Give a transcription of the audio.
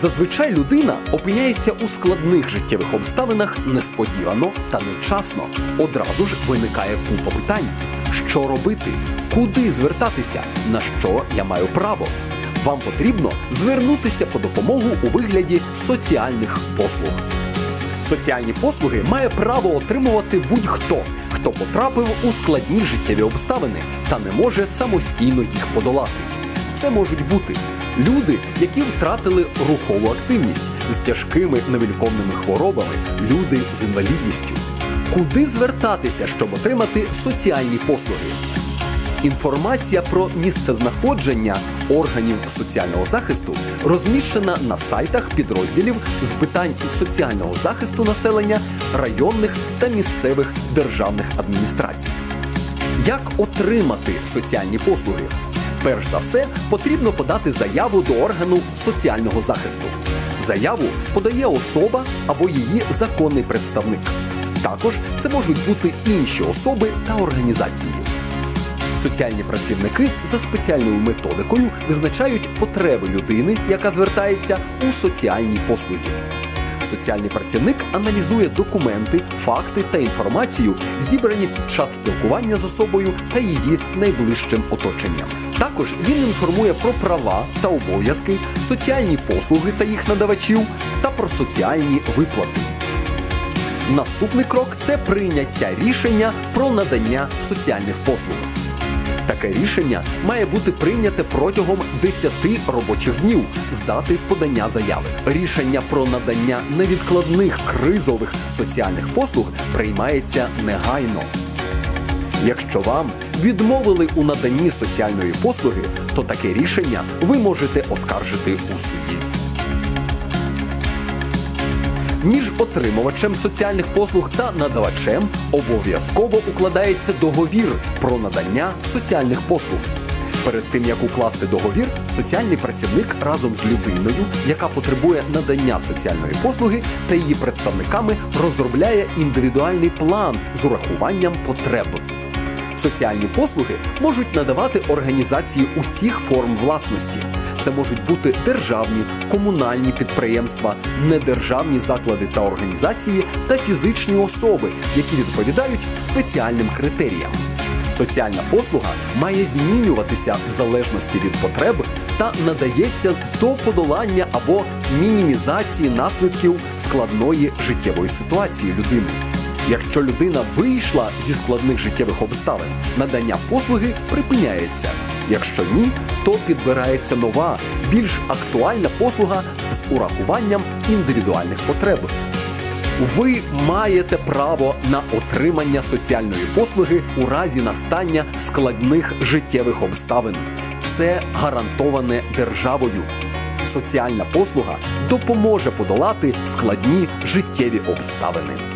Зазвичай людина опиняється у складних життєвих обставинах несподівано та невчасно. Одразу ж виникає купа питань: що робити, куди звертатися, на що я маю право. Вам потрібно звернутися по допомогу у вигляді соціальних послуг. Соціальні послуги має право отримувати будь-хто, хто потрапив у складні життєві обставини та не може самостійно їх подолати. Це можуть бути люди, які втратили рухову активність з тяжкими невиліковними хворобами, люди з інвалідністю. Куди звертатися, щоб отримати соціальні послуги? Інформація про місцезнаходження органів соціального захисту розміщена на сайтах підрозділів з питань соціального захисту населення районних та місцевих державних адміністрацій. Як отримати соціальні послуги? Перш за все, потрібно подати заяву до органу соціального захисту. Заяву подає особа або її законний представник. Також це можуть бути інші особи та організації. Соціальні працівники за спеціальною методикою визначають потреби людини, яка звертається у соціальній послузі. Соціальний працівник аналізує документи, факти та інформацію, зібрані під час спілкування з особою та її найближчим оточенням. Також він інформує про права та обов'язки, соціальні послуги та їх надавачів та про соціальні виплати. Наступний крок це прийняття рішення про надання соціальних послуг. Таке рішення має бути прийняте протягом 10 робочих днів з дати подання заяви. Рішення про надання невідкладних кризових соціальних послуг приймається негайно. Якщо вам відмовили у наданні соціальної послуги, то таке рішення ви можете оскаржити у суді. Між отримувачем соціальних послуг та надавачем обов'язково укладається договір про надання соціальних послуг. Перед тим як укласти договір, соціальний працівник разом з людиною, яка потребує надання соціальної послуги та її представниками розробляє індивідуальний план з урахуванням потреб. Соціальні послуги можуть надавати організації усіх форм власності. Це можуть бути державні, комунальні підприємства, недержавні заклади та організації та фізичні особи, які відповідають спеціальним критеріям. Соціальна послуга має змінюватися в залежності від потреб та надається до подолання або мінімізації наслідків складної життєвої ситуації людини. Якщо людина вийшла зі складних життєвих обставин, надання послуги припиняється. Якщо ні, то підбирається нова, більш актуальна послуга з урахуванням індивідуальних потреб. Ви маєте право на отримання соціальної послуги у разі настання складних життєвих обставин. Це гарантоване державою. Соціальна послуга допоможе подолати складні життєві обставини.